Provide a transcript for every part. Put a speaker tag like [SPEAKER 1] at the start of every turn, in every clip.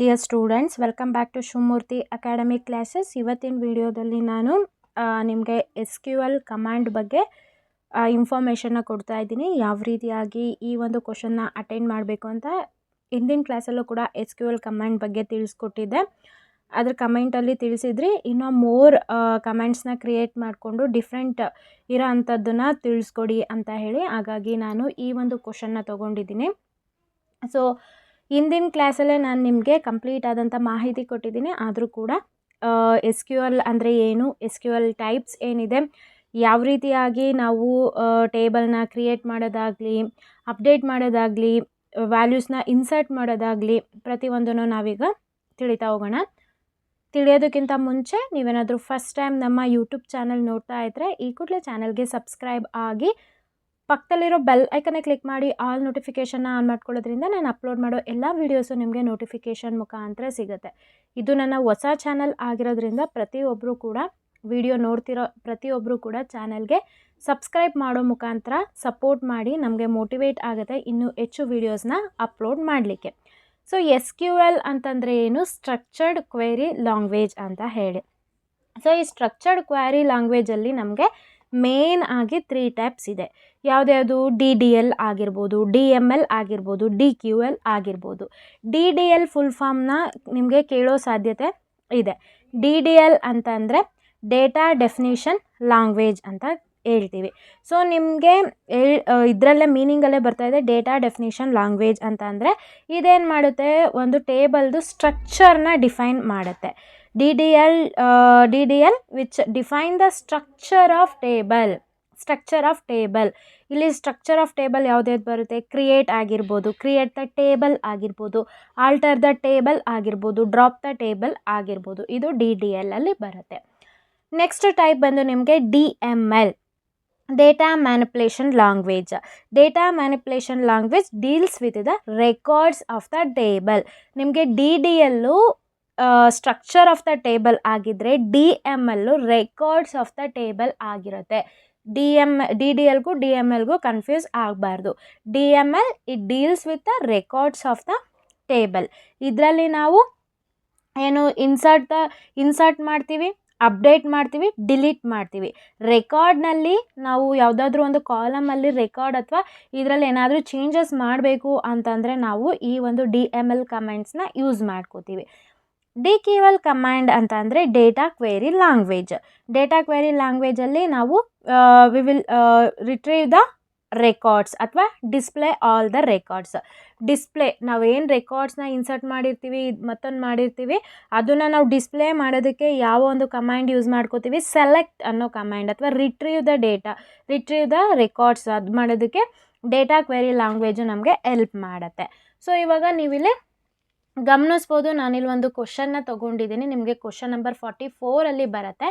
[SPEAKER 1] Dear students welcome back to Shivamurthy Academy classes ಇವತ್ತಿನ ವಿಡಿಯೋದಲ್ಲಿ ನಾನು ನಿಮಗೆ ಎಸ್ ಕ್ಯೂ ಎಲ್ ಕಮಾಂಡ್ ಬಗ್ಗೆ ಇನ್ಫಾರ್ಮೇಷನ್ನ ಕೊಡ್ತಾ ಇದ್ದೀನಿ. ಯಾವ ರೀತಿಯಾಗಿ ಈ ಒಂದು ಕ್ವಶನ್ನ ಅಟೆಂಡ್ ಮಾಡಬೇಕು ಅಂತ ಹಿಂದಿನ ಕ್ಲಾಸಲ್ಲೂ ಕೂಡ ಎಸ್ ಕ್ಯೂ ಎಲ್ ಕಮಾಂಡ್ ಬಗ್ಗೆ ತಿಳಿಸ್ಕೊಟ್ಟಿದ್ದೆ. ಅದ್ರ ಕಮೆಂಟಲ್ಲಿ ತಿಳಿಸಿದ್ರಿ, ಇನ್ನೂ ಮೋರ್ ಕಮೆಂಟ್ಸ್ನ ಕ್ರಿಯೇಟ್ ಮಾಡಿಕೊಂಡು ಡಿಫ್ರೆಂಟ್ ಇರೋ ಅಂಥದ್ದನ್ನು ತಿಳಿಸ್ಕೊಡಿ ಅಂತ ಹೇಳಿ, ಹಾಗಾಗಿ ನಾನು ಈ ಒಂದು ಕ್ವಶನ್ನ ತೊಗೊಂಡಿದ್ದೀನಿ. ಸೊ ಹಿಂದಿನ ಕ್ಲಾಸಲ್ಲೇ ನಾನು ನಿಮಗೆ ಕಂಪ್ಲೀಟ್ ಆದಂಥ ಮಾಹಿತಿ ಕೊಟ್ಟಿದ್ದೀನಿ. ಆದರೂ ಕೂಡ ಎಸ್ ಕ್ಯೂ ಎಲ್ ಅಂದರೆ ಏನು ಎಸ್ ಕ್ಯೂ ಎಲ್ ಟೈಪ್ಸ್ ಏನಿದೆ, ಯಾವ ರೀತಿಯಾಗಿ ನಾವು ಟೇಬಲ್ನ ಕ್ರಿಯೇಟ್ ಮಾಡೋದಾಗಲಿ ಅಪ್ಡೇಟ್ ಮಾಡೋದಾಗಲಿ ವ್ಯಾಲ್ಯೂಸ್ನ ಇನ್ಸರ್ಟ್ ಮಾಡೋದಾಗಲಿ ಪ್ರತಿಯೊಂದನ್ನು ನಾವೀಗ ತಿಳಿತಾ ಹೋಗೋಣ. ತಿಳಿಯೋದಕ್ಕಿಂತ ಮುಂಚೆ ನೀವೇನಾದರೂ ಫಸ್ಟ್ ಟೈಮ್ ನಮ್ಮ ಯೂಟ್ಯೂಬ್ ಚಾನಲ್ ನೋಡ್ತಾ ಇದ್ದರೆ ಈ ಕೂಡಲೇ ಚಾನಲ್ಗೆ ಸಬ್ಸ್ಕ್ರೈಬ್ ಆಗಿ ಪಕ್ಕದಲ್ಲಿರೋ ಬೆಲ್ ಐಕನ್ನೇ ಕ್ಲಿಕ್ ಮಾಡಿ ಆಲ್ ನೋಟಿಫಿಕೇಷನ್ನ ಆನ್ ಮಾಡ್ಕೊಳ್ಳೋದ್ರಿಂದ ನಾನು ಅಪ್ಲೋಡ್ ಮಾಡೋ ಎಲ್ಲ ವೀಡಿಯೋಸು ನಿಮಗೆ ನೋಟಿಫಿಕೇಷನ್ ಮುಖಾಂತರ ಸಿಗುತ್ತೆ. ಇದು ನನ್ನ ಹೊಸ ಚಾನಲ್ ಆಗಿರೋದ್ರಿಂದ ಪ್ರತಿಯೊಬ್ಬರು ಕೂಡ ವಿಡಿಯೋ ನೋಡ್ತಿರೋ ಪ್ರತಿಯೊಬ್ಬರು ಕೂಡ ಚಾನಲ್ಗೆ ಸಬ್ಸ್ಕ್ರೈಬ್ ಮಾಡೋ ಮುಖಾಂತರ ಸಪೋರ್ಟ್ ಮಾಡಿ ನಮಗೆ ಮೋಟಿವೇಟ್ ಆಗುತ್ತೆ ಇನ್ನೂ ಹೆಚ್ಚು ವೀಡಿಯೋಸ್ನ ಅಪ್ಲೋಡ್ ಮಾಡಲಿಕ್ಕೆ. ಸೊ ಎಸ್ ಕ್ಯೂ ಎಲ್ ಅಂತಂದರೆ ಏನು? ಸ್ಟ್ರಕ್ಚರ್ಡ್ ಕ್ವೆರಿ ಲ್ಯಾಂಗ್ವೇಜ್ ಅಂತ ಹೇಳಿ. ಸೊ ಈ ಸ್ಟ್ರಕ್ಚರ್ಡ್ ಕ್ವೆರಿ ಲ್ಯಾಂಗ್ವೇಜಲ್ಲಿ ನಮಗೆ ಮೇನ್ ಆಗಿ ತ್ರೀ ಟೈಪ್ಸ್ ಇದೆ. ಯಾವುದ್ಯಾವುದು? ಡಿ ಡಿ ಎಲ್ ಆಗಿರ್ಬೋದು ಡಿ ಎಂ ಎಲ್ ಆಗಿರ್ಬೋದು ಡಿ ಕ್ಯೂ ಎಲ್ ಆಗಿರ್ಬೋದು. ಡಿ ಡಿ ಎಲ್ ಫುಲ್ ಫಾರ್ಮ್ನ ನಿಮಗೆ ಕೇಳೋ ಸಾಧ್ಯತೆ ಇದೆ. ಡಿ ಡಿ ಎಲ್ ಅಂತಂದರೆ ಡೇಟಾ ಡೆಫಿನೇಷನ್ ಲ್ಯಾಂಗ್ವೇಜ್ ಅಂತ ಹೇಳ್ತೀವಿ. ಸೊ ನಿಮಗೆ ಇದರಲ್ಲೇ ಮೀನಿಂಗಲ್ಲೇ ಬರ್ತಾ ಇದೆ ಡೇಟಾ ಡೆಫಿನೇಷನ್ ಲ್ಯಾಂಗ್ವೇಜ್ ಅಂತ ಅಂದರೆ ಇದೇನು ಮಾಡುತ್ತೆ? ಒಂದು ಟೇಬಲ್ದು ಸ್ಟ್ರಕ್ಚರ್ನ ಡಿಫೈನ್ ಮಾಡುತ್ತೆ. D D L D D L which define the structure of table structure of table ಇಲ್ಲಿ ಸ್ಟ್ರಕ್ಚರ್ ಆಫ್ ಟೇಬಲ್ ಯಾವುದ್ಯಾವ್ದು ಬರುತ್ತೆ? ಕ್ರಿಯೇಟ್ ಆಗಿರ್ಬೋದು ಕ್ರಿಯೇಟ್ ದ ಟೇಬಲ್ ಆಗಿರ್ಬೋದು ಆಲ್ಟರ್ ದ ಟೇಬಲ್ ಆಗಿರ್ಬೋದು ಡ್ರಾಪ್ ದ ಟೇಬಲ್ ಆಗಿರ್ಬೋದು. ಇದು ಡಿ ಡಿ ಎಲ್ ಅಲ್ಲಿ ಬರುತ್ತೆ. ನೆಕ್ಸ್ಟ್ ಟೈಪ್ ಬಂದು ನಿಮಗೆ D M L data manipulation language data manipulation language deals with the records of the table ನಿಮಗೆ D D L structure of the table ಆಗಿದ್ದರೆ D M L records of the table ಆಗಿರುತ್ತೆ. D M D D ಎಲ್ಗೂ D M ಎಲ್ಗೂ confuse ಆಗಬಾರ್ದು. D M L it deals with the records of the table ಇದರಲ್ಲಿ ನಾವು ಏನು insert the insert ಮಾಡ್ತೀವಿ update ಮಾಡ್ತೀವಿ ಡಿಲೀಟ್ ಮಾಡ್ತೀವಿ. ರೆಕಾರ್ಡ್ನಲ್ಲಿ ನಾವು ಯಾವುದಾದ್ರೂ ಒಂದು ಕಾಲಮಲ್ಲಿ ರೆಕಾರ್ಡ್ ಅಥವಾ ಇದರಲ್ಲಿ ಏನಾದರೂ ಚೇಂಜಸ್ ಮಾಡಬೇಕು ಅಂತಂದರೆ ನಾವು ಈ ಒಂದು ಡಿ ಎಂ ಎಲ್ ಕಮೆಂಟ್ಸ್ನ ಯೂಸ್ ಮಾಡ್ಕೋತೀವಿ. ಡಿ ಕ್ಯೂ ಎಲ್ ಕಮಾಂಡ್ ಅಂತ ಅಂದರೆ data query language data query ಲ್ಯಾಂಗ್ವೇಜಲ್ಲಿ ನಾವು we will retrieve the records ಅಥವಾ display all the records display ನಾವು ಏನು ರೆಕಾರ್ಡ್ಸ್ನ ಇನ್ಸರ್ಟ್ ಮಾಡಿರ್ತೀವಿ, ಮತ್ತೊಂದು ಮಾಡಿರ್ತೀವಿ, ಅದನ್ನು ನಾವು ಡಿಸ್ಪ್ಲೇ ಮಾಡೋದಕ್ಕೆ ಯಾವ ಒಂದು ಕಮಾಂಡ್ ಯೂಸ್ ಮಾಡ್ಕೋತೀವಿ ಸೆಲೆಕ್ಟ್ ಅನ್ನೋ ಕಮಾಂಡ್ ಅಥವಾ retrieve the data retrieve the records ಅದು ಮಾಡೋದಕ್ಕೆ ಡೇಟಾ ಕ್ವೆರಿ ಲ್ಯಾಂಗ್ವೇಜು ನಮಗೆ ಎಲ್ಪ್ ಮಾಡುತ್ತೆ. ಸೊ ಇವಾಗ ನೀವಿಲ್ಲಿ ಗಮನಿಸ್ಬೋದು. ನಾನಿಲ್ಲಿ ಒಂದು ಕ್ವಶನ್ನ ತೊಗೊಂಡಿದ್ದೀನಿ. ನಿಮಗೆ ಕ್ವಶನ್ ನಂಬರ್ ಫಾರ್ಟಿ ಫೋರಲ್ಲಿ ಬರುತ್ತೆ.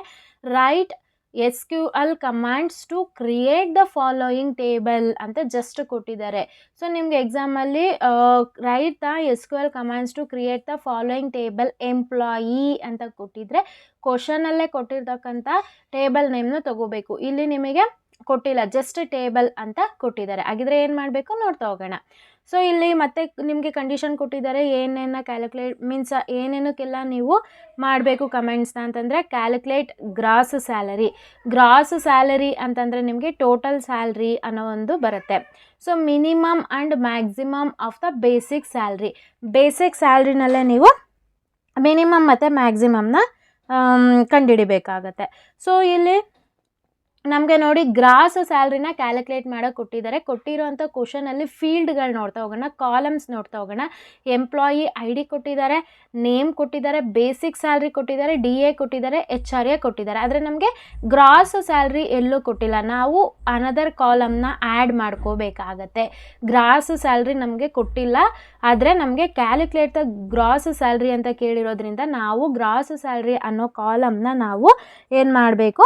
[SPEAKER 1] Write S Q L commands to create the following table ಅಂತ ಜಸ್ಟ್ ಕೊಟ್ಟಿದ್ದಾರೆ. ಸೊ ನಿಮಗೆ ಎಕ್ಸಾಮಲ್ಲಿ write the S Q L commands to create the following table employee ಅಂತ ಕೊಟ್ಟಿದ್ರೆ ಕ್ವಶನಲ್ಲೇ ಕೊಟ್ಟಿರ್ತಕ್ಕಂಥ ಟೇಬಲ್ ನೇಮ್ನ ತಗೋಬೇಕು. ಇಲ್ಲಿ ನಿಮಗೆ ಕೊಟ್ಟಿಲ್ಲ ಜಸ್ಟ್ ಟೇಬಲ್ ಅಂತ ಕೊಟ್ಟಿದ್ದಾರೆ. ಹಾಗಿದ್ರೆ ಏನು ಮಾಡಬೇಕು? ನೋಡ್ತಾ ಹೋಗೋಣ. ಸೊ ಇಲ್ಲಿ ಮತ್ತೆ ನಿಮಗೆ ಕಂಡೀಷನ್ ಕೊಟ್ಟಿದ್ದಾರೆ ಏನೇನು ಕ್ಯಾಲ್ಕುಲೇಟ್ ಮೀನ್ಸ್ ಏನೇನಕ್ಕೆಲ್ಲ ನೀವು ಮಾಡಬೇಕು ಕಮೆಂಟ್ಸ್ನ ಅಂತಂದರೆ calculate gross salary gross salary ಅಂತಂದರೆ ನಿಮಗೆ ಟೋಟಲ್ ಸ್ಯಾಲ್ರಿ ಅನ್ನೋ ಒಂದು ಬರುತ್ತೆ. So minimum and maximum of the basic salary basic ಸ್ಯಾಲ್ರಿನಲ್ಲೇ ನೀವು ಮಿನಿಮಮ್ ಮತ್ತು ಮ್ಯಾಕ್ಸಿಮಮ್ನ ಕಂಡುಹಿಡಿಬೇಕಾಗತ್ತೆ. ಸೊ ಇಲ್ಲಿ ನಮಗೆ ನೋಡಿ ಗ್ರಾಸ್ ಸ್ಯಾಲ್ರಿನ ಕ್ಯಾಲ್ಕುಲೇಟ್ ಮಾಡೋಕೆ ಕೊಟ್ಟಿದ್ದಾರೆ. ಕೊಟ್ಟಿರೋಂಥ ಕ್ವಶನಲ್ಲಿ ಫೀಲ್ಡ್ಗಳು ನೋಡ್ತಾ ಹೋಗೋಣ, ಕಾಲಮ್ಸ್ ನೋಡ್ತಾ ಹೋಗೋಣ. ಎಂಪ್ಲಾಯಿ ಐ ಡಿ ಕೊಟ್ಟಿದ್ದಾರೆ, ನೇಮ್ ಕೊಟ್ಟಿದ್ದಾರೆ, ಬೇಸಿಕ್ ಸ್ಯಾಲ್ರಿ ಕೊಟ್ಟಿದ್ದಾರೆ, ಡಿ ಎ ಕೊಟ್ಟಿದ್ದಾರೆ, ಎಚ್ ಆರ್ ಎ ಕೊಟ್ಟಿದ್ದಾರೆ. ಆದರೆ ನಮಗೆ ಗ್ರಾಸ್ ಸ್ಯಾಲ್ರಿ ಎಲ್ಲೂ ಕೊಟ್ಟಿಲ್ಲ. ನಾವು ಅನದರ್ ಕಾಲಮ್ನ ಆ್ಯಡ್ ಮಾಡ್ಕೋಬೇಕಾಗತ್ತೆ. ಗ್ರಾಸ್ ಸ್ಯಾಲ್ರಿ ನಮಗೆ ಕೊಟ್ಟಿಲ್ಲ. ಆದರೆ ನಮಗೆ ಕ್ಯಾಲ್ಕುಲೇಟ್ ಗ್ರಾಸ್ ಸ್ಯಾಲ್ರಿ ಅಂತ ಕೇಳಿರೋದ್ರಿಂದ ನಾವು ಗ್ರಾಸ್ ಸ್ಯಾಲ್ರಿ ಅನ್ನೋ ಕಾಲಮ್ನ ನಾವು ಏನು ಮಾಡಬೇಕು?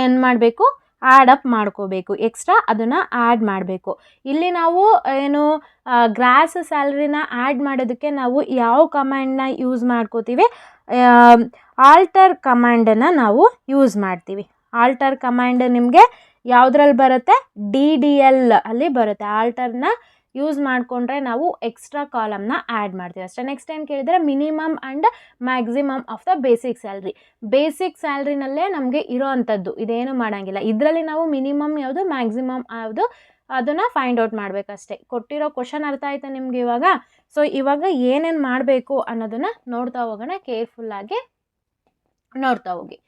[SPEAKER 1] ಏನು ಮಾಡಬೇಕು? ಆ್ಯಡ್ ಅಪ್ ಮಾಡ್ಕೋಬೇಕು. ಎಕ್ಸ್ಟ್ರಾ ಅದನ್ನು ಆ್ಯಡ್ ಮಾಡಬೇಕು. ಇಲ್ಲಿ ನಾವು ಏನು ಗ್ರಾಸ್ ಸ್ಯಾಲ್ರಿನ ಆ್ಯಡ್ ಮಾಡೋದಕ್ಕೆ ನಾವು ಯಾವ ಕಮ್ಯಾಂಡನ್ನ ಯೂಸ್ ಮಾಡ್ಕೋತೀವಿ? ಆಲ್ಟರ್ ಕಮ್ಯಾಂಡನ್ನು ನಾವು ಯೂಸ್ ಮಾಡ್ತೀವಿ. ಆಲ್ಟರ್ ಕಮಾಂಡ್ ನಿಮಗೆ ಯಾವುದ್ರಲ್ಲಿ ಬರುತ್ತೆ? ಡಿ ಡಿ ಎಲ್ ಅಲ್ಲಿ ಬರುತ್ತೆ. ಆಲ್ಟರ್ನ ಯೂಸ್ ಮಾಡಿಕೊಂಡ್ರೆ ನಾವು ಎಕ್ಸ್ಟ್ರಾ ಕಾಲಮ್ನ ಆ್ಯಡ್ ಮಾಡ್ತೀವಿ. ಅಷ್ಟೇ ನೆಕ್ಸ್ಟ್ ಏನು ಕೇಳಿದರೆ minimum and maximum of the basic salary basic ಸ್ಯಾಲ್ರಿನಲ್ಲೇ ನಮಗೆ ಇರೋ ಅಂಥದ್ದು. ಇದೇನು ಮಾಡೋಂಗಿಲ್ಲ. ಇದರಲ್ಲಿ ನಾವು ಮಿನಿಮಮ್ ಯಾವುದು ಮ್ಯಾಕ್ಸಿಮಮ್ ಯಾವುದು ಅದನ್ನು ಫೈಂಡ್ ಔಟ್ ಮಾಡಬೇಕಷ್ಟೇ. ಕೊಟ್ಟಿರೋ ಕ್ವಶನ್ ಅರ್ಥ ಆಯ್ತಾ ನಿಮ್ಗೆ ಇವಾಗ? ಸೊ ಇವಾಗ ಏನೇನು ಮಾಡಬೇಕು ಅನ್ನೋದನ್ನು ನೋಡ್ತಾ ಹೋಗೋಣ. ಕೇರ್ಫುಲ್ಲಾಗಿ ನೋಡ್ತಾ ಹೋಗಿ.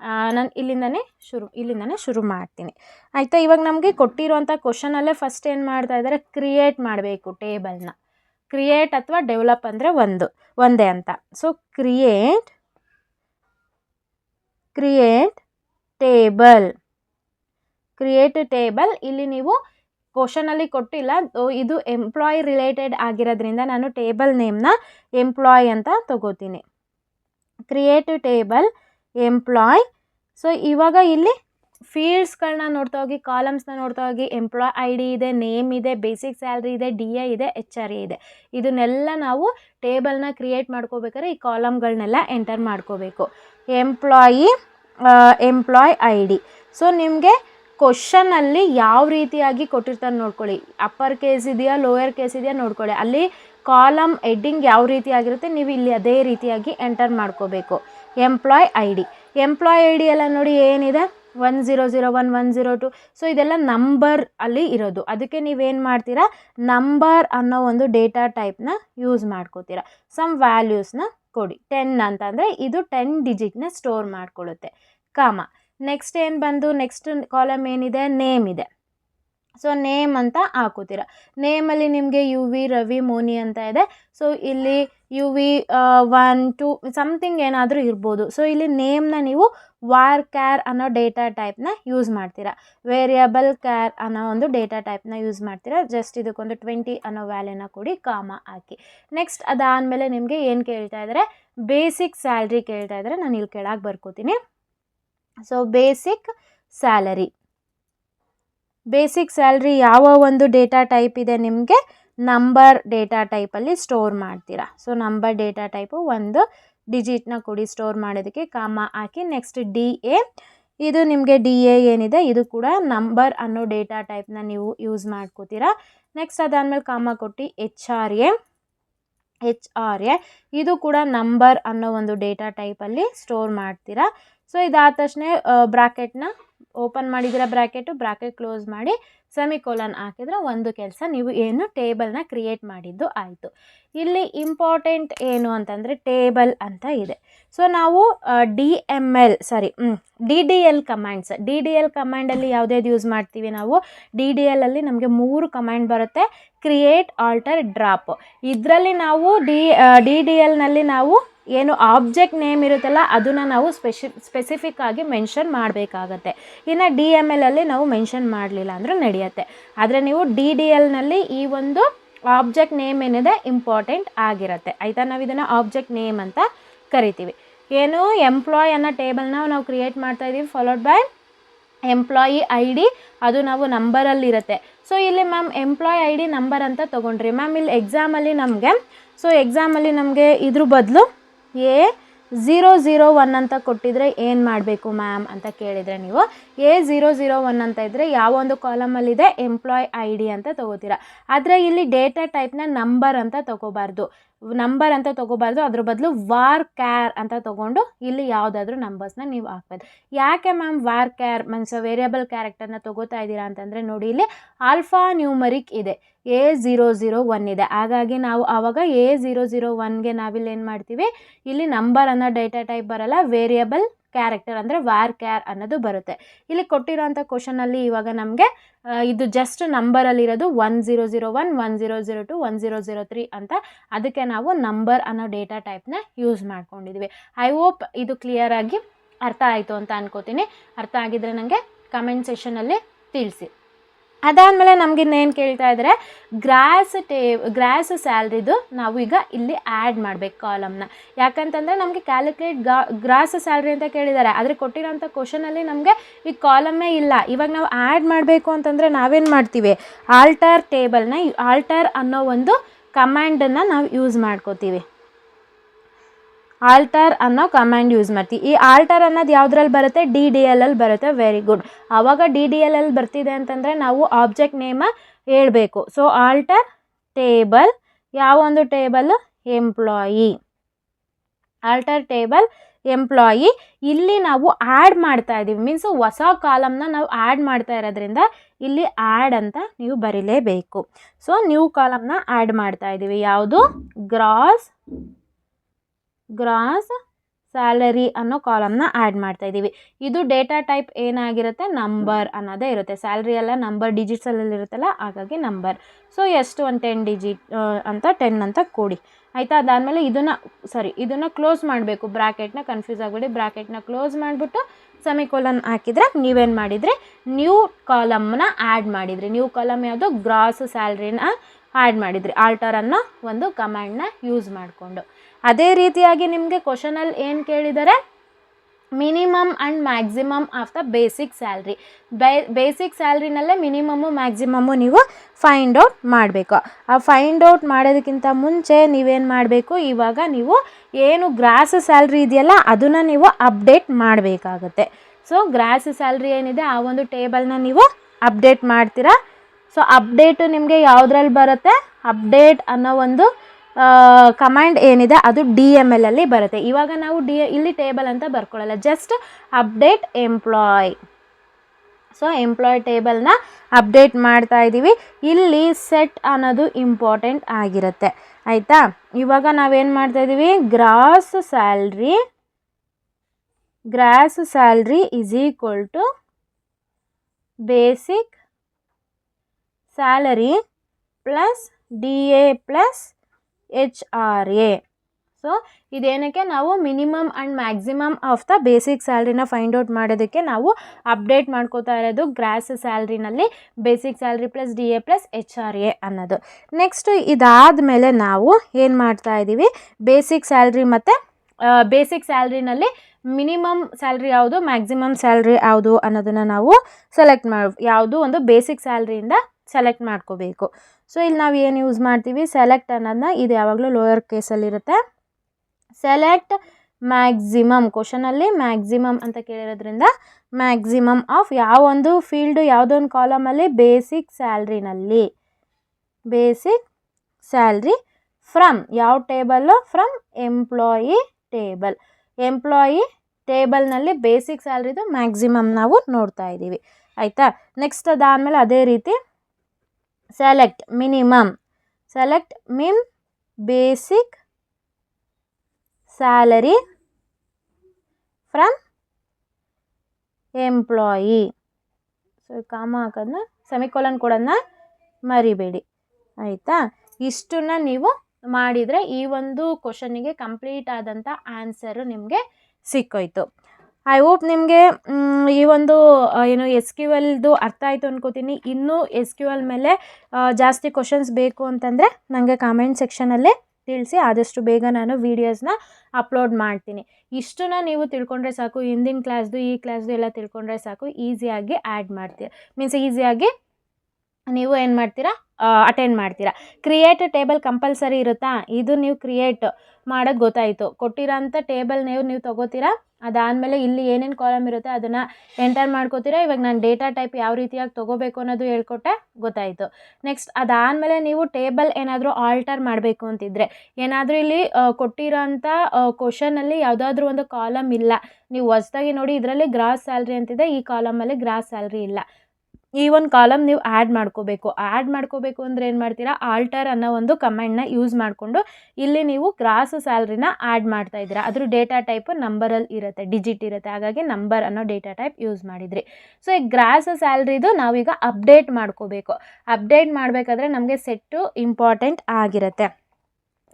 [SPEAKER 1] ನಾನು ಇಲ್ಲಿಂದನೇ ಶುರು ಇಲ್ಲಿಂದನೇ ಶುರು ಮಾಡ್ತೀನಿ. ಆಯಿತಾ? ಇವಾಗ ನಮಗೆ ಕೊಟ್ಟಿರುವಂಥ ಕ್ವಶನಲ್ಲೇ ಫಸ್ಟ್ ಏನು ಮಾಡ್ತಾ ಇದ್ದಾರೆ ಕ್ರಿಯೇಟ್ ಮಾಡಬೇಕು ಟೇಬಲ್ನ ಕ್ರಿಯೇಟ್ ಅಥವಾ ಡೆವಲಪ್ ಅಂದರೆ ಒಂದು, ಒಂದೇ ಅಂತ. So create create table create table ಇಲ್ಲಿ ನೀವು ಕ್ವಶನಲ್ಲಿ ಕೊಟ್ಟಿಲ್ಲ ಇದು ಎಂಪ್ಲಾಯ್ ರಿಲೇಟೆಡ್ ಆಗಿರೋದ್ರಿಂದ ನಾನು ಟೇಬಲ್ ನೇಮ್ನ ಎಂಪ್ಲಾಯ್ ಅಂತ ತಗೋತೀನಿ. ಕ್ರಿಯೇಟ್ ಟೇಬಲ್ ಎಂಪ್ಲಾಯ್ ಸೊ ಇವಾಗ ಇಲ್ಲಿ ಫೀಲ್ಡ್ಸ್ಗಳನ್ನ ನೋಡ್ತಾ ಹೋಗಿ ಕಾಲಮ್ಸ್ನ ನೋಡ್ತಾ ಹೋಗಿ ಎಂಪ್ಲಾಯ್ ಐ ಡಿ ಇದೆ ನೇಮ್ ಇದೆ ಬೇಸಿಕ್ ಸ್ಯಾಲ್ರಿ ಇದೆ ಡಿ ಎ ಇದೆ ಎಚ್ ಆರ್ ಎ ಇದೆ. ಇದನ್ನೆಲ್ಲ ನಾವು ಟೇಬಲ್ನ ಕ್ರಿಯೇಟ್ ಮಾಡ್ಕೋಬೇಕಾದ್ರೆ ಈ ಕಾಲಮ್ಗಳನ್ನೆಲ್ಲ ಎಂಟರ್ ಮಾಡ್ಕೋಬೇಕು. Employee employee I D so ನಿಮಗೆ ಕ್ವಶನಲ್ಲಿ ಯಾವ ರೀತಿಯಾಗಿ ಕೊಟ್ಟಿರ್ತಾರೆ ನೋಡ್ಕೊಳ್ಳಿ. ಅಪ್ಪರ್ ಕೇಸ್ ಇದೆಯಾ ಲೋಯರ್ ಕೇಸ್ ಇದೆಯಾ ನೋಡ್ಕೊಳ್ಳಿ. ಅಲ್ಲಿ ಕಾಲಮ್ ಎಡ್ಡಿಂಗ್ ಯಾವ ರೀತಿಯಾಗಿರುತ್ತೆ ನೀವು ಇಲ್ಲಿ ಅದೇ ರೀತಿಯಾಗಿ ಎಂಟರ್ ಮಾಡ್ಕೋಬೇಕು. Employee I D employee I D ಎಲ್ಲ ನೋಡಿ ಏನಿದೆ? One zero zero one one zero two so ಇದೆಲ್ಲ ನಂಬರ್ ಅಲ್ಲಿ ಇರೋದು. ಅದಕ್ಕೆ ನೀವೇನು ಮಾಡ್ತೀರಾ? ನಂಬರ್ ಅನ್ನೋ ಒಂದು ಡೇಟಾ ಟೈಪ್ನ ಯೂಸ್ ಮಾಡ್ಕೋತೀರ. ಸಮ್ ವ್ಯಾಲ್ಯೂಸ್ನ ಕೊಡಿ. ಟೆನ್ ಅಂತಂದರೆ ಇದು ಟೆನ್ ಡಿಜಿಟ್ನ ಸ್ಟೋರ್ ಮಾಡ್ಕೊಳ್ಳುತ್ತೆ ಕಾಮ ನೆಕ್ಸ್ಟ್ ಏನು ಬಂದು? ನೆಕ್ಸ್ಟ್ ಕಾಲಮ್ ಏನಿದೆ? ನೇಮ್ ಇದೆ. ಸೊ ನೇಮ್ ಅಂತ ಹಾಕೋತೀರ ನೇಮಲ್ಲಿ ನಿಮಗೆ ಯು ವಿ ರವಿ ಮೋನಿ ಅಂತ ಇದೆ. ಸೊ ಇಲ್ಲಿ U V one two something ಏನಾದರೂ ಇರ್ಬೋದು. ಸೊ ಇಲ್ಲಿ ನೇಮ್ನ ನೀವು ವಾರ್ ಕ್ಯಾರ್ ಅನ್ನೋ ಡೇಟಾ ಟೈಪ್ನ ಯೂಸ್ ಮಾಡ್ತೀರಾ. ವೇರಿಯಬಲ್ ಕ್ಯಾರ್ ಅನ್ನೋ ಒಂದು ಡೇಟಾ ಟೈಪ್ನ ಯೂಸ್ ಮಾಡ್ತೀರಾ. ಜಸ್ಟ್ ಇದಕ್ಕೊಂದು ಟ್ವೆಂಟಿ ಅನ್ನೋ ವ್ಯಾಲ್ಯೂನ ಕೊಡಿ ಕಾಮ ಹಾಕಿ. ನೆಕ್ಸ್ಟ್ ಅದಾದಮೇಲೆ ನಿಮಗೆ ಏನು ಕೇಳ್ತಾ ಇದ್ದಾರೆ ಬೇಸಿಕ್ ಸ್ಯಾಲ್ರಿ ಕೇಳ್ತಾ ಇದ್ದಾರೆ ನಾನು ಇಲ್ಲಿ ಕೆಳಗೆ ಬರ್ಕೋತೀನಿ. So basic salary basic salary ಯಾವ ಒಂದು ಡೇಟಾ ಟೈಪ್ ಇದೆ ನಿಮಗೆ, ನಂಬರ್ ಡೇಟಾ ಟೈಪಲ್ಲಿ ಸ್ಟೋರ್ ಮಾಡ್ತೀರಾ. ಸೊ, ನಂಬರ್ ಡೇಟಾ ಟೈಪು ಒಂದು ಡಿಜಿಟ್ನ ಕೊಡಿ ಸ್ಟೋರ್ ಮಾಡೋದಕ್ಕೆ ಕಾಮ ಹಾಕಿ ನೆಕ್ಸ್ಟ್ ಡಿ ಎ. ಇದು ನಿಮಗೆ ಡಿ ಎ ಏನಿದೆ, ಇದು ಕೂಡ ನಂಬರ್ ಅನ್ನೋ ಡೇಟಾ ಟೈಪ್ನ ನೀವು ಯೂಸ್ ಮಾಡ್ಕೋತೀರಾ. ನೆಕ್ಸ್ಟ್ ಅದಾದಮೇಲೆ ಕಾಮ ಕೊಟ್ಟು H R A. H R A, ಇದು ಕೂಡ ನಂಬರ್ ಅನ್ನೋ ಒಂದು ಡೇಟಾ ಟೈಪಲ್ಲಿ ಸ್ಟೋರ್ ಮಾಡ್ತೀರಾ. ಸೊ ಇದಾದ ತಕ್ಷಣ ಬ್ರಾಕೆಟ್ನ ಓಪನ್ ಮಾಡಿದಿರ ಬ್ರಾಕೆಟು, ಬ್ರಾಕೆಟ್ ಕ್ಲೋಸ್ ಮಾಡಿ ಸೆಮಿಕೋಲನ್ ಹಾಕಿದ್ರೆ ಒಂದು ಕೆಲಸ, ನೀವು ಏನು ಟೇಬಲ್ನ ಕ್ರಿಯೇಟ್ ಮಾಡಿದ್ದು ಆಯಿತು. ಇಲ್ಲಿ ಇಂಪಾರ್ಟೆಂಟ್ ಏನು ಅಂತಂದರೆ ಟೇಬಲ್ ಅಂತ ಇದೆ. ಸೊ ನಾವು D M L, sorry D D L commands D D L ಕಮ್ಯಾಂಡಲ್ಲಿ ಯಾವುದ್ಯಾವ್ದು ಯೂಸ್ ಮಾಡ್ತೀವಿ ನಾವು, ಡಿ ಡಿ ಎಲ್ಲಲ್ಲಿ ನಮಗೆ ಮೂರು ಕಮ್ಯಾಂಡ್ ಬರುತ್ತೆ, ಕ್ರಿಯೇಟ್, ಆಲ್ಟರ್, ಡ್ರಾಪ್. ಇದರಲ್ಲಿ ನಾವು ಡಿ ಡಿ ಡಿ ಎಲ್ನಲ್ಲಿ ನಾವು ಏನು ಆಬ್ಜೆಕ್ಟ್ ನೇಮ್ ಇರುತ್ತಲ್ಲ, ಅದನ್ನು ನಾವು ಸ್ಪೆಷಿ ಸ್ಪೆಸಿಫಿಕ್ ಆಗಿ ಮೆನ್ಷನ್ ಮಾಡಬೇಕಾಗತ್ತೆ. ಇನ್ನು ಡಿ ಎಂ ಎಲ್ಲಲ್ಲಿ ನಾವು ಮೆನ್ಷನ್ ಮಾಡಲಿಲ್ಲ ಅಂದರೂ ನಡೆಯುತ್ತೆ. ಆದರೆ ನೀವು ಡಿ ಡಿ ಎಲ್ನಲ್ಲಿ ಈ ಒಂದು ಆಬ್ಜೆಕ್ಟ್ ನೇಮ್ ಏನಿದೆ ಇಂಪಾರ್ಟೆಂಟ್ ಆಗಿರುತ್ತೆ. ಆಯಿತಾ? ನಾವು ಇದನ್ನು ಆಬ್ಜೆಕ್ಟ್ ನೇಮ್ ಅಂತ ಕರಿತೀವಿ. ಏನು ಎಂಪ್ಲಾಯ್ ಅನ್ನೋ ಟೇಬಲ್ನ ನಾವು ಕ್ರಿಯೇಟ್ ಮಾಡ್ತಾ ಇದ್ದೀವಿ followed by employee I D ಅದು ನಾವು ನಂಬರಲ್ಲಿರುತ್ತೆ ಸೊ ಇಲ್ಲಿ ma'am employee I D number ಅಂತ ತೊಗೊಂಡ್ರಿ. ಮ್ಯಾಮ್ ಇಲ್ಲಿ ಎಕ್ಸಾಮಲ್ಲಿ ನಮಗೆ ಸೊ ಎಕ್ಸಾಮಲ್ಲಿ ನಮಗೆ ಇದ್ರ ಬದಲು ಎ ಝೀರೋ ಝೀರೋ ಒನ್ ಅಂತ ಕೊಟ್ಟಿದ್ರೆ ಏನು ಮಾಡಬೇಕು, ಮ್ಯಾಮ್ ಅಂತ ಕೇಳಿದರೆ ನೀವು? ಎ ಝೀರೋ ಝೀರೋ ಒನ್ ಅಂತ ಇದ್ದರೆ ಯಾವ ಒಂದು ಕಾಲಮಲ್ಲಿದೆ ಎಂಪ್ಲಾಯ್ ಐ ಡಿ ಅಂತ ತೊಗೋತೀರ. ಆದರೆ ಇಲ್ಲಿ ಡೇಟಾ ಟೈಪ್ನ ನಂಬರ್ ಅಂತ ತೊಗೋಬಾರ್ದು. ನಂಬರ್ ಅಂತ ತೊಗೋಬಾರ್ದು. ಅದ್ರ ಬದಲು ವಾರ್ ಕ್ಯಾರ್ ಅಂತ ತೊಗೊಂಡು ಇಲ್ಲಿ ಯಾವುದಾದ್ರೂ ನಂಬರ್ಸ್ನ ನೀವು ಹಾಕ್ಬೋದು. ಯಾಕೆ ma'am var char means variable ಕ್ಯಾರೆಕ್ಟರ್ನ ತೊಗೋತಾ ಇದ್ದೀರಾ ಅಂತಂದರೆ ನೋಡಿ ಇಲ್ಲಿ ಆಲ್ಫಾ ನ್ಯೂಮರಿಕ್ ಇದೆ. ಎ ಝೀರೋ ಝೀರೋ ಒನ್ ಇದೆ. ಹಾಗಾಗಿ ನಾವು ಆವಾಗ ಎ ಝೀರೋ ಝೀರೋ ಒನ್ಗೆ ನಾವಿಲ್ಲಿ ಏನು ಮಾಡ್ತೀವಿ? ಇಲ್ಲಿ ನಂಬರ್ ಅನ್ನೋ ಡೇಟಾ ಟೈಪ್ ಬರಲ್ಲ ವೇರಿಯಬಲ್ ಕ್ಯಾರೆಕ್ಟರ್ ಅಂದರೆ ವಾರ್ ಕ್ಯಾರ್ ಅನ್ನೋದು ಬರುತ್ತೆ. ಇಲ್ಲಿ ಕೊಟ್ಟಿರೋಂಥ ಕ್ವಶನಲ್ಲಿ ಇವಾಗ ನಮಗೆ ಇದು just ನಂಬರಲ್ಲಿರೋದು one zero zero one one zero zero two one zero zero three ಅಂತ ಅದಕ್ಕೆ ನಾವು ನಂಬರ್ ಅನ್ನೋ ಡೇಟಾ ಟೈಪ್ನ ಯೂಸ್ ಮಾಡ್ಕೊಂಡಿದ್ದೀವಿ ಐ ಹೋಪ್ ಇದು ಕ್ಲಿಯರಾಗಿ ಅರ್ಥ ಆಯಿತು ಅಂತ ಅನ್ಕೋತೀನಿ. ಅರ್ಥ ಆಗಿದ್ರೆ ನನಗೆ ಕಮೆಂಟ್ ಸೆಷನಲ್ಲಿ ತಿಳಿಸಿ. ಅದಾದಮೇಲೆ ನಮ್ಗೆ ಕೇಳ್ತಾ ಇದ್ದಾರೆ ಗ್ರಾಸ್ ಟೇ ಗ್ರಾಸ್ ಸ್ಯಾಲ್ರಿದು ನಾವು ಈಗ ಇಲ್ಲಿ ಆ್ಯಡ್ ಮಾಡಬೇಕು ಕಾಲಮ್ನ ಯಾಕಂತಂದರೆ ನಮಗೆ ಕ್ಯಾಲ್ಕುಲೇಟ್ ಗ್ರಾಸ್ ಸ್ಯಾಲ್ರಿ ಅಂತ ಕೇಳಿದ್ದಾರೆ ಆದರೆ ಕೊಟ್ಟಿರೋಂಥ ಕ್ವಶನಲ್ಲಿ ನಮಗೆ ಈ ಕಾಲಮ್ಮೇ ಇಲ್ಲ. ಇವಾಗ ನಾವು ಆ್ಯಡ್ ಮಾಡಬೇಕು ಅಂತಂದರೆ ನಾವೇನು ಮಾಡ್ತೀವಿ? ಆಲ್ಟರ್ ಟೇಬಲ್ನ ಆಲ್ಟರ್ ಅನ್ನೋ ಒಂದು ಕಮ್ಯಾಂಡನ್ನು ನಾವು ಯೂಸ್ ಮಾಡ್ಕೋತೀವಿ. ಆಲ್ಟರ್ ಅನ್ನೋ ಕಮ್ಯಾಂಡ್ ಯೂಸ್ ಮಾಡ್ತೀವಿ ಈ ಆಲ್ಟರ್ ಅನ್ನೋದು ಯಾವುದ್ರಲ್ಲಿ ಬರುತ್ತೆ? ಡಿ ಡಿ ಎಲ್ ಅಲ್ಲಿ ಬರುತ್ತೆ. ವೆರಿ ಗುಡ್ ಆವಾಗ ಡಿ ಡಿ ಎಲ್ ಅಲ್ಲಿ ಬರ್ತಿದೆ ಅಂತಂದರೆ ನಾವು ಆಬ್ಜೆಕ್ಟ್ ನೇಮ ಹೇಳಬೇಕು. ಸೊ ಆಲ್ಟರ್ ಟೇಬಲ್ ಯಾವೊಂದು table employee alter table employee ಇಲ್ಲಿ ನಾವು ಆ್ಯಡ್ ಮಾಡ್ತಾ ಇದ್ದೀವಿ. ಮೀನ್ಸ್ ಹೊಸ ಕಾಲಮ್ನ ನಾವು ಆ್ಯಡ್ ಮಾಡ್ತಾ ಇರೋದ್ರಿಂದ ಇಲ್ಲಿ ಆ್ಯಡ್ ಅಂತ ನೀವು ಬರೀಲೇಬೇಕು. ಸೊ ನ್ಯೂ ಕಾಲಮ್ನ ಆ್ಯಡ್ ಮಾಡ್ತಾ ಇದ್ದೀವಿ. ಯಾವುದು? ಗ್ರಾಸ್ ಗ್ರಾಸ್ ಸ್ಯಾಲರಿ ಅನ್ನೋ ಕಾಲಮ್ನ ಆ್ಯಡ್ ಮಾಡ್ತಾ ಇದ್ದೀವಿ ಇದು ಡೇಟಾ ಟೈಪ್ ಏನಾಗಿರುತ್ತೆ? ನಂಬರ್ ಅನ್ನೋದೇ ಇರುತ್ತೆ. ಸ್ಯಾಲ್ರಿ ಎಲ್ಲ ನಂಬರ್ ಡಿಜಿಟ್ಸಲ್ಲಿ ಇರುತ್ತಲ್ಲ, ಹಾಗಾಗಿ ನಂಬರ್ ಸೊ ಎಷ್ಟು ಒಂದು ಟೆನ್ ಡಿಜಿಟ್ ಅಂತ ಟೆನ್ ಅಂತ ಕೊಡಿ. ಆಯಿತಾ? ಅದಾದಮೇಲೆ ಇದನ್ನು ಸಾರಿ ಇದನ್ನು ಕ್ಲೋಸ್ ಮಾಡಬೇಕು. ಬ್ರಾಕೆಟ್ನ ಕನ್ಫ್ಯೂಸ್ ಆಗಬೇಡಿ. ಬ್ರಾಕೆಟ್ನ ಕ್ಲೋಸ್ ಮಾಡಿಬಿಟ್ಟು ಸೆಮಿಕೋಲನ್ ಹಾಕಿದರೆ ನೀವೇನು ಮಾಡಿದರೆ? ನ್ಯೂ ಕಾಲಮ್ನ ಆ್ಯಡ್ ಮಾಡಿದ್ರಿ. ನ್ಯೂ ಕಾಲಮ್ ಯಾವುದು? ಗ್ರಾಸ್ ಸ್ಯಾಲ್ರಿನ ಆ್ಯಡ್ ಮಾಡಿದ್ರಿ. ಆಲ್ಟರ್ ಅನ್ನೋ ಒಂದು ಕಮ್ಯಾಂಡ್ನ ಯೂಸ್ ಮಾಡಿಕೊಂಡು. ಅದೇ ರೀತಿಯಾಗಿ ನಿಮಗೆ ಕ್ವಶನಲ್ಲಿ ಏನು ಕೇಳಿದ್ದಾರೆ minimum and maximum of the basic salary ಬೇ ಬೇಸಿಕ್ ಸ್ಯಾಲ್ರಿನಲ್ಲೇ ಮಿನಿಮಮ್ಮು ಮ್ಯಾಕ್ಸಿಮಮ್ಮು ನೀವು ಫೈಂಡ್ ಔಟ್ ಮಾಡಬೇಕು. ಆ ಫೈಂಡ್ ಔಟ್ ಮಾಡೋದಕ್ಕಿಂತ ಮುಂಚೆ ನೀವೇನು ಮಾಡಬೇಕು? ಇವಾಗ ನೀವು ಏನು ಗ್ರಾಸ್ ಸ್ಯಾಲ್ರಿ ಇದೆಯಲ್ಲ ಅದನ್ನು ನೀವು ಅಪ್ಡೇಟ್ ಮಾಡಬೇಕಾಗತ್ತೆ. ಸೊ ಗ್ರಾಸ್ ಸ್ಯಾಲ್ರಿ ಏನಿದೆ ಆ ಒಂದು ಟೇಬಲ್ನ ನೀವು ಅಪ್ಡೇಟ್ ಮಾಡ್ತೀರಾ? ಸೊ ಅಪ್ಡೇಟು ನಿಮಗೆ ಯಾವುದ್ರಲ್ಲಿ ಬರುತ್ತೆ? ಅಪ್ಡೇಟ್ ಅನ್ನೋ ಒಂದು ಕಮಾಂಡ್ ಏನಿದೆ ಅದು ಡಿ ಎಂ ಎಲ್ ಅಲ್ಲಿ ಬರುತ್ತೆ. ಇವಾಗ ನಾವು ಡಿ ಇಲ್ಲಿ ಟೇಬಲ್ ಅಂತ ಬರ್ಕೊಳ್ಳಲ್ಲ. Just update employee so employee ಟೇಬಲ್ನ ಅಪ್ಡೇಟ್ ಮಾಡ್ತಾ ಇದ್ದೀವಿ. ಇಲ್ಲಿ ಸೆಟ್ ಅನ್ನೋದು ಇಂಪಾರ್ಟೆಂಟ್ ಆಗಿರುತ್ತೆ. ಆಯಿತಾ? ಇವಾಗ ನಾವೇನು ಮಾಡ್ತಾ ಇದ್ದೀವಿ? Gross salary gross salary is equal to basic salary plus D A plus H R A so ಇದೇನಕ್ಕೆ ನಾವು minimum and maximum of the basic ಸ್ಯಾಲ್ರಿನ find out ಮಾಡೋದಕ್ಕೆ ನಾವು ಅಪ್ಡೇಟ್ ಮಾಡ್ಕೋತಾ ಇರೋದು gross ಸ್ಯಾಲ್ರಿನಲ್ಲಿ basic salary plus D A plus H R A ಅನ್ನೋದು. Next ಇದಾದಮೇಲೆ ನಾವು ಏನು ಮಾಡ್ತಾ ಇದ್ದೀವಿ ಬೇಸಿಕ್ ಸ್ಯಾಲ್ರಿ ಮತ್ತು ಬೇಸಿಕ್ ಸ್ಯಾಲ್ರಿನಲ್ಲಿ ಮಿನಿಮಮ್ ಸ್ಯಾಲ್ರಿ ಯಾವುದು ಮ್ಯಾಕ್ಸಿಮಮ್ ಸ್ಯಾಲ್ರಿ ಯಾವುದು ಅನ್ನೋದನ್ನು ನಾವು ಸೆಲೆಕ್ಟ್ ಮಾಡಿ, ಯಾವುದು ಒಂದು ಬೇಸಿಕ್ ಸ್ಯಾಲ್ರಿಯಿಂದ ಸೆಲೆಕ್ಟ್ ಮಾಡ್ಕೋಬೇಕು. ಸೊ ಇಲ್ಲಿ ನಾವು ಏನು ಯೂಸ್ ಮಾಡ್ತೀವಿ? ಸೆಲೆಕ್ಟ್ ಅನ್ನೋದನ್ನ ಇದು ಯಾವಾಗಲೂ ಲೋಯರ್ ಕೇಸಲ್ಲಿರುತ್ತೆ ಸೆಲೆಕ್ಟ್ ಮ್ಯಾಕ್ಸಿಮಮ್ ಕ್ವಶನಲ್ಲಿ ಮ್ಯಾಕ್ಸಿಮಮ್ ಅಂತ ಕೇಳಿರೋದ್ರಿಂದ ಮ್ಯಾಕ್ಸಿಮಮ್ ಆಫ್ ಯಾವೊಂದು ಫೀಲ್ಡು ಯಾವುದೊಂದು ಕಾಲಮಲ್ಲಿ ಬೇಸಿಕ್ ಸ್ಯಾಲ್ರಿನಲ್ಲಿ ಬೇಸಿಕ್ ಸ್ಯಾಲ್ರಿ ಫ್ರಮ್ ಯಾವ table from employee table employee ಟೇಬಲ್ನಲ್ಲಿ ಬೇಸಿಕ್ ಸ್ಯಾಲ್ರಿದು ಮ್ಯಾಕ್ಸಿಮಮ್ ನಾವು ನೋಡ್ತಾ ಇದ್ದೀವಿ ಆಯಿತಾ? ನೆಕ್ಸ್ಟ್ ಅದಾದಮೇಲೆ ಅದೇ ರೀತಿ select minimum select min basic salary from employee so comma ಹಾಕೋದನ್ನ semicolon ಕೊಡೋದನ್ನ ಮರಿಬೇಡಿ. ಆಯಿತಾ? ಇಷ್ಟನ್ನ ನೀವು ಮಾಡಿದರೆ ಈ ಒಂದು ಕ್ವಶನಿಗೆ ಕಂಪ್ಲೀಟ್ ಆದಂಥ ಆನ್ಸರು ನಿಮಗೆ ಸಿಕ್ಕೋಯ್ತು. ಐ ಹೋಪ್ ನಿಮಗೆ ಈ ಒಂದು ಏನು ಎಸ್ ಕ್ಯೂ ಎಲ್ದು ಅರ್ಥ ಆಯಿತು ಅಂದ್ಕೋತೀನಿ ಇನ್ನೂ ಎಸ್ ಕ್ಯೂ ಎಲ್ ಮೇಲೆ ಜಾಸ್ತಿ ಕ್ವಶನ್ಸ್ ಬೇಕು ಅಂತಂದರೆ ನನಗೆ ಕಾಮೆಂಟ್ ಸೆಕ್ಷನಲ್ಲೇ ತಿಳಿಸಿ, ಆದಷ್ಟು ಬೇಗ ನಾನು ವೀಡಿಯೋಸ್ನ ಅಪ್ಲೋಡ್ ಮಾಡ್ತೀನಿ. ಇಷ್ಟನ್ನ ನೀವು ತಿಳ್ಕೊಂಡ್ರೆ ಸಾಕು, ಹಿಂದಿನ ಕ್ಲಾಸ್ದು ಈ ಕ್ಲಾಸ್ದು ಎಲ್ಲ ತಿಳ್ಕೊಂಡ್ರೆ ಸಾಕು ಈಸಿಯಾಗಿ ಆ್ಯಡ್ ಮಾಡ್ತೀರ. ಮೀನ್ಸ್ ಈಸಿಯಾಗಿ ನೀವು ಏನು ಮಾಡ್ತೀರಾ? ಅಟೆಂಡ್ ಮಾಡ್ತೀರಾ. ಕ್ರಿಯೇಟ್ ಟೇಬಲ್ ಕಂಪಲ್ಸರಿ ಇರುತ್ತಾ? ಇದು ನೀವು ಕ್ರಿಯೇಟ್ ಮಾಡೋದು ಗೊತ್ತಾಯಿತು. ಕೊಟ್ಟಿರೋಂಥ ಟೇಬಲ್ ನೀವು ನೀವು ತೊಗೋತೀರಾ? ಅದಾದಮೇಲೆ ಇಲ್ಲಿ ಏನೇನು ಕಾಲಮ್ ಇರುತ್ತೆ ಅದನ್ನು ಎಂಟರ್ ಮಾಡ್ಕೋತೀರಾ? ಇವಾಗ ನಾನು ಡೇಟಾ ಟೈಪ್ ಯಾವ ರೀತಿಯಾಗಿ ತೊಗೋಬೇಕು ಅನ್ನೋದು ಹೇಳ್ಕೊಟ್ಟೆ ಗೊತ್ತಾಯಿತು. ನೆಕ್ಸ್ಟ್ ಅದಾದಮೇಲೆ ನೀವು ಟೇಬಲ್ ಏನಾದರೂ ಆಲ್ಟರ್ ಮಾಡಬೇಕು ಅಂತಿದ್ರೆ, ಏನಾದರೂ ಇಲ್ಲಿ ಕೊಟ್ಟಿರೋಂಥ ಕ್ವಶನಲ್ಲಿ ಯಾವುದಾದ್ರೂ ಒಂದು ಕಾಲಮ್ ಇಲ್ಲ. ನೀವು ಹೊಸ್ದಾಗಿ ನೋಡಿ ಇದರಲ್ಲಿ ಗ್ರಾಸ್ ಸ್ಯಾಲ್ರಿ ಅಂತಿದೆ, ಈ ಕಾಲಮಲ್ಲಿ ಗ್ರಾಸ್ ಸ್ಯಾಲ್ರಿ ಇಲ್ಲ. ಈ ಒಂದು ಕಾಲಮ್ ನೀವು ಆ್ಯಡ್ ಮಾಡ್ಕೋಬೇಕು. ಆ್ಯಡ್ ಮಾಡ್ಕೋಬೇಕು ಅಂದರೆ ಏನು ಮಾಡ್ತೀರಾ? ಆಲ್ಟರ್ ಅನ್ನೋ ಒಂದು ಕಮೆಂಡ್ನ ಯೂಸ್ ಮಾಡಿಕೊಂಡು ಇಲ್ಲಿ ನೀವು ಗ್ರಾಸ್ ಸ್ಯಾಲ್ರಿನ ಆ್ಯಡ್ ಮಾಡ್ತಾ ಇದ್ದೀರಾ. ಅದ್ರ ಡೇಟಾ ಟೈಪ್ ನಂಬರಲ್ಲಿ ಇರುತ್ತೆ ಡಿಜಿಟ್ ಇರುತ್ತೆ. ಹಾಗಾಗಿ ನಂಬರ್ ಅನ್ನೋ ಡೇಟಾ ಟೈಪ್ ಯೂಸ್ ಮಾಡಿದ್ರಿ. ಸೊ ಈ ಗ್ರಾಸ್ ಸ್ಯಾಲ್ರಿದು ನಾವೀಗ ಅಪ್ಡೇಟ್ ಮಾಡ್ಕೋಬೇಕು. ಅಪ್ಡೇಟ್ ಮಾಡಬೇಕಾದ್ರೆ ನಮಗೆ ಸೆಟ್ಟು ಇಂಪಾರ್ಟೆಂಟ್ ಆಗಿರುತ್ತೆ.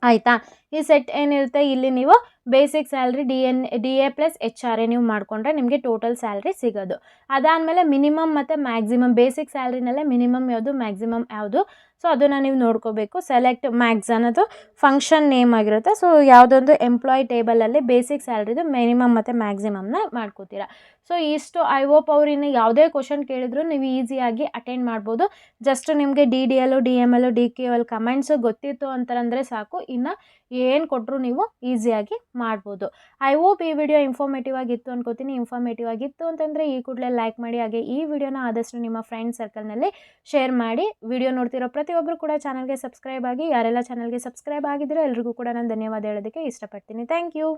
[SPEAKER 1] ಆಯಿತಾ? ಈ ಸೆಟ್ ಏನಿರುತ್ತೆ? ಇಲ್ಲಿ ನೀವು basic salary D N D A plus H R A ನೀವು ಮಾಡಿಕೊಂಡ್ರೆ ನಿಮಗೆ ಟೋಟಲ್ ಸ್ಯಾಲ್ರಿ ಸಿಗೋದು. ಅದಾದಮೇಲೆ ಮಿನಿಮಮ್ ಮತ್ತು ಮ್ಯಾಕ್ಸಿಮಮ್ ಬೇಸಿಕ್ ಸ್ಯಾಲ್ರಿನಲ್ಲೇ ಮಿನಿಮಮ್ ಯಾವುದು ಮ್ಯಾಕ್ಸಿಮಮ್ ಯಾವುದು? ಸೊ ಅದನ್ನು ನೀವು ನೋಡ್ಕೋಬೇಕು. ಸೆಲೆಕ್ಟ್ ಮ್ಯಾಕ್ಸ್ ಅನ್ನೋದು ಫಂಕ್ಷನ್ ನೇಮ್ ಆಗಿರುತ್ತೆ. ಸೊ ಯಾವುದೊಂದು ಎಂಪ್ಲಾಯ್ ಟೇಬಲಲ್ಲಿ ಬೇಸಿಕ್ ಸ್ಯಾಲ್ರಿದು ಮಿನಿಮಮ್ ಮತ್ತು ಮ್ಯಾಕ್ಸಿಮಮ್ನ ಮಾಡ್ಕೋತೀರಾ. ಸೊ ಇಷ್ಟು ಐ ಹೋಪ್ ಇನ್ನು ಯಾವುದೇ ಕ್ವಶನ್ ಕೇಳಿದ್ರು ನೀವು ಈಸಿಯಾಗಿ ಅಟೆಂಡ್ ಮಾಡ್ಬೋದು. ಜಸ್ಟ್ ನಿಮಗೆ D D L D M L D Q L commands ಗೊತ್ತಿತ್ತು ಅಂತಂದರೆ ಸಾಕು. ಇನ್ನು ಏನು ಕೊಟ್ಟರು ನೀವು ಈಸಿಯಾಗಿ ಮಾಡ್ಬೋದು. ಐ ಹೋಪ್ ಈ ವಿಡಿಯೋ ಇನ್ಫಾರ್ಮೇಟಿವ್ ಆಗಿತ್ತು ಅನ್ಕೋತೀನಿ. ಇನ್ಫಾರ್ಮೇಟಿವ್ ಆಗಿತ್ತು ಅಂತಂದರೆ ಈ ಕೂಡಲೇ ಲೈಕ್ ಮಾಡಿ, ಹಾಗೆ ಈ ವಿಡಿಯೋನ ಆದಷ್ಟು ನಿಮ್ಮ ಫ್ರೆಂಡ್ ಸರ್ಕಲ್ನಲ್ಲಿ ಶೇರ್ ಮಾಡಿ. ವಿಡಿಯೋ ನೋಡ್ತಿರೋ ಪ್ರತಿಯೊಬ್ಬರು ಕೂಡ ಚಾನಲ್ಗೆ ಸಬ್ಸ್ಕ್ರೈಬ್ ಆಗಿ, ಯಾರೆಲ್ಲ ಚಾನಲ್ಗೆ ಸಬ್ಸ್ಕ್ರೈಬ್ ಆಗಿದ್ದೀರೋ ಎಲ್ರಿಗೂ ಕೂಡ ನಾನು ಧನ್ಯವಾದ ಹೇಳೋದಕ್ಕೆ ಇಷ್ಟಪಡ್ತೀನಿ. Thank you